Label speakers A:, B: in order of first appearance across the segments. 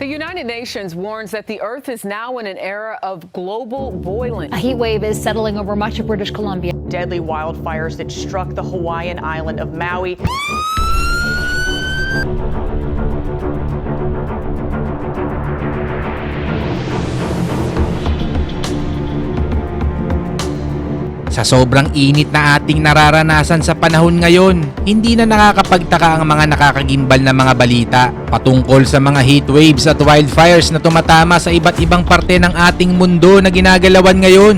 A: The United Nations warns that the Earth is now in an era of global boiling.
B: A heat wave is settling over much of British Columbia.
C: deadly wildfires that struck the Hawaiian island of Maui.
D: Sa sobrang init na ating nararanasan sa panahon ngayon, hindi na nakakapagtaka ang mga nakakagimbal na mga balita patungkol sa mga heat waves at wildfires na tumatama sa iba't ibang parte ng ating mundo na ginagalawan ngayon.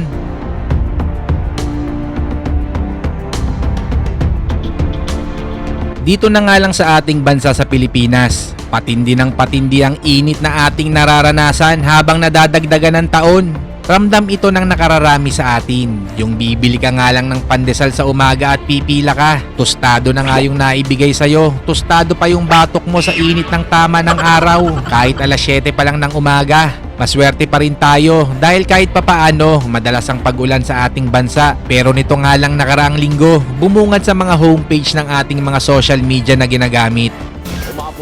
D: Dito na nga lang sa ating bansa sa Pilipinas, patindi ng patindi ang init na ating nararanasan habang nadadagdagan ng taon. Ramdam ito ng nakararami sa atin. Yung bibili ka nga lang ng pandesal sa umaga at pipila ka. Tostado na nga yung naibigay sa'yo. Tostado pa yung batok mo sa init ng tama ng araw. Kahit alas 7 pa lang ng umaga. Maswerte pa rin tayo dahil kahit papaano madalas ang pagulan sa ating bansa. Pero nito nga lang nakaraang linggo, bumungad sa mga homepage ng ating mga social media na ginagamit.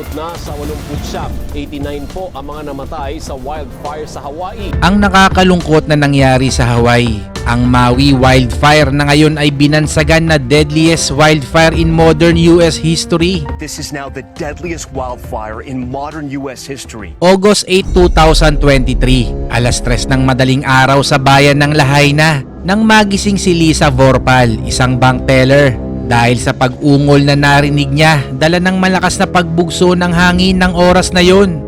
E: Umabot na sa 80 89 po ang mga namatay sa wildfire sa Hawaii.
D: Ang nakakalungkot na nangyari sa Hawaii, ang Maui wildfire na ngayon ay binansagan na deadliest wildfire in modern US history.
F: This is now the deadliest wildfire in modern U.S. history.
D: August 8, 2023, alas 3 ng madaling araw sa bayan ng Lahaina, nang magising si Lisa Vorpal, isang bank teller. Dahil sa pag-ungol na narinig niya, dala ng malakas na pagbugso ng hangin ng oras na yon.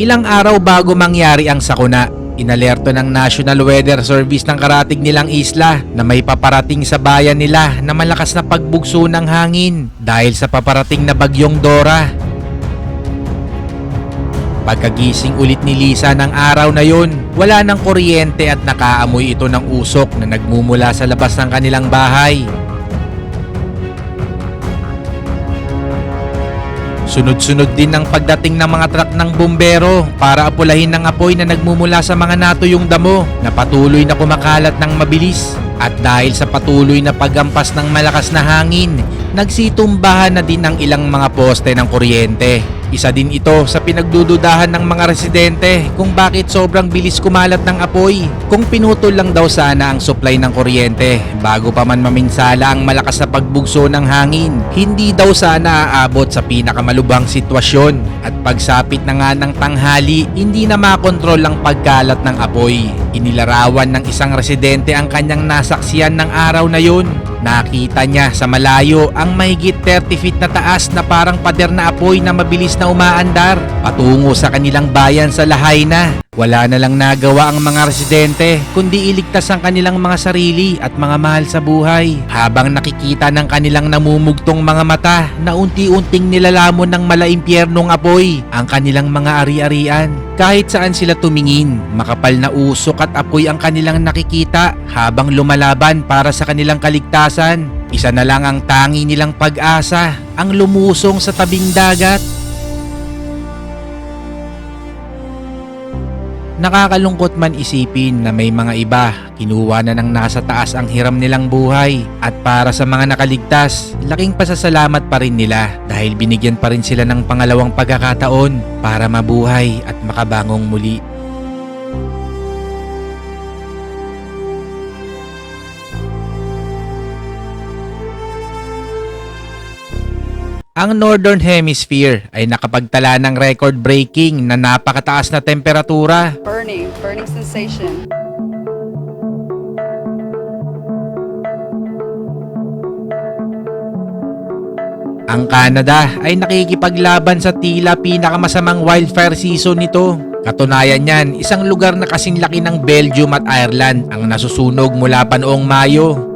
D: Ilang araw bago mangyari ang sakuna, inalerto ng National Weather Service ng karatig nilang isla na may paparating sa bayan nila na malakas na pagbugso ng hangin dahil sa paparating na bagyong Dora. Pagkagising ulit ni Lisa ng araw na yon, wala ng kuryente at nakaamoy ito ng usok na nagmumula sa labas ng kanilang bahay. Sunod-sunod din ang pagdating ng mga truck ng bumbero para apulahin ng apoy na nagmumula sa mga natuyong damo na patuloy na kumakalat ng mabilis. At dahil sa patuloy na paggampas ng malakas na hangin, nagsitumbahan na din ang ilang mga poste ng kuryente. Isa din ito sa pinagdududahan ng mga residente kung bakit sobrang bilis kumalat ng apoy. Kung pinutol lang daw sana ang supply ng kuryente bago pa man maminsala ang malakas na pagbugso ng hangin, hindi daw sana aabot sa pinakamalubhang sitwasyon. At pagsapit na nga ng tanghali, hindi na makontrol ang pagkalat ng apoy. Inilarawan ng isang residente ang kanyang nasaksiyan ng araw na yun. Nakita niya sa malayo ang mahigit 30 feet na taas na parang pader na apoy na mabilis na umaandar patungo sa kanilang bayan sa Lahaina. Wala na lang nagawa ang mga residente kundi iligtas ang kanilang mga sarili at mga mahal sa buhay habang nakikita ng kanilang namumugtong mga mata na unti-unting nilalamon ng malaimpyernong apoy ang kanilang mga ari-arian. Kahit saan sila tumingin, makapal na usok at apoy ang kanilang nakikita habang lumalaban para sa kanilang kaligtasan. Isa na lang ang tangi nilang pag-asa, ang lumusong sa tabing dagat. Nakakalungkot man isipin na may mga iba kinuha na ng nasa taas ang hiram nilang buhay at para sa mga nakaligtas, laking pasasalamat pa rin nila dahil binigyan pa rin sila ng pangalawang pagkakataon para mabuhay at makabangong muli. Ang Northern Hemisphere ay nakapagtala ng record-breaking na napakataas na temperatura
G: burning, burning sensation.
D: Ang Canada ay nakikipaglaban sa tila pinakamasamang wildfire season nito. Katunayan niyan, isang lugar na kasing laki ng Belgium at Ireland ang nasusunog mula pa noong Mayo.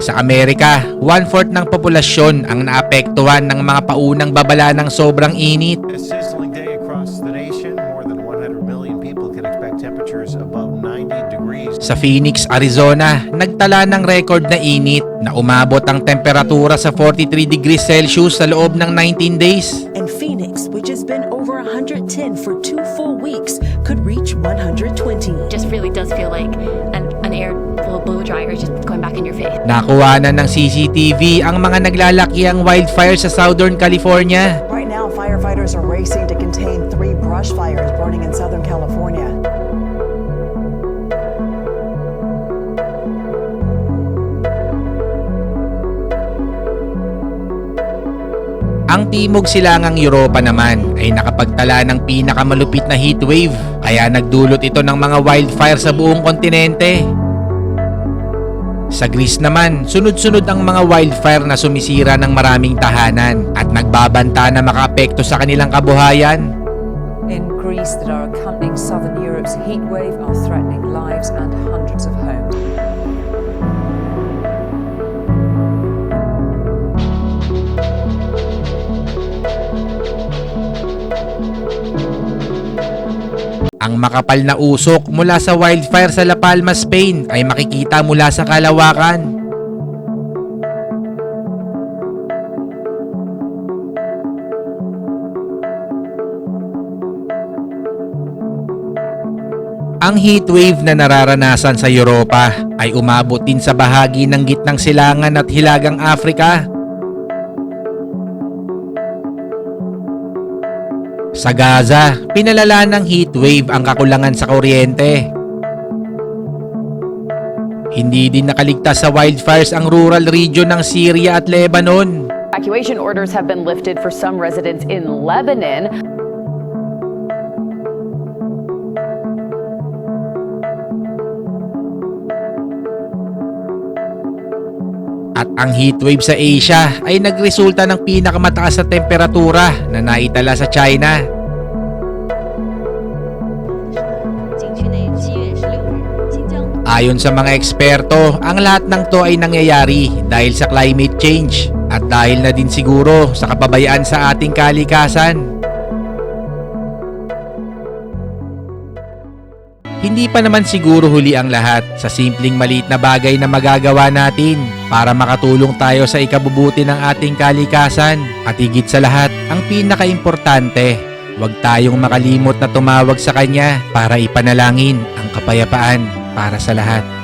D: Sa Amerika, one-fourth ng populasyon ang naapektuhan ng mga paunang babala ng sobrang init.
H: A sizzling day across the nation. More than 100 million people can expect temperatures above 90 degrees.
D: Sa Phoenix, Arizona, nagtala ng record na init na umabot ang temperatura sa 43 degrees Celsius sa loob ng 19 days.
I: and Phoenix, which has been over 110 110 for two full weeks could reach 120.
J: just really does feel like an, an air blow, blow dryer just going back in your face.
D: Nakuha na ng CCTV ang mga naglalakiang wildfire sa Southern California.
I: Right now, firefighters are racing to contain three brush fires burning in Southern California.
D: Ang timog silangang Europa naman ay nakapagtala ng pinakamalupit na heatwave kaya nagdulot ito ng mga wildfire sa buong kontinente. Sa Greece naman, sunod-sunod ang mga wildfire na sumisira ng maraming tahanan at nagbabanta na makaapekto sa kanilang kabuhayan.
I: In Greece, that are accompanying southern Europe's heat wave are threatening lives and hundreds of homes.
D: Ang makapal na usok mula sa wildfire sa La Palma, Spain ay makikita mula sa kalawakan. Ang heatwave na nararanasan sa Europa ay umabot din sa bahagi ng gitnang silangan at hilagang Afrika. Sa Gaza, pinalala ng heatwave ang kakulangan sa kuryente. Hindi din nakaligtas sa wildfires ang rural region ng Syria at Lebanon.
A: Evacuation orders have been lifted for some residents in Lebanon.
D: At ang heatwave sa Asia ay nagresulta ng pinakamataas na temperatura na naitala sa China. Ayon sa mga eksperto, ang lahat ng to ay nangyayari dahil sa climate change at dahil na din siguro sa kapabayaan sa ating kalikasan. Hindi pa naman siguro huli ang lahat sa simpleng maliit na bagay na magagawa natin para makatulong tayo sa ikabubuti ng ating kalikasan. At higit sa lahat, ang pinakaimportante, huwag tayong makalimot na tumawag sa Kanya para ipanalangin ang kapayapaan para sa lahat.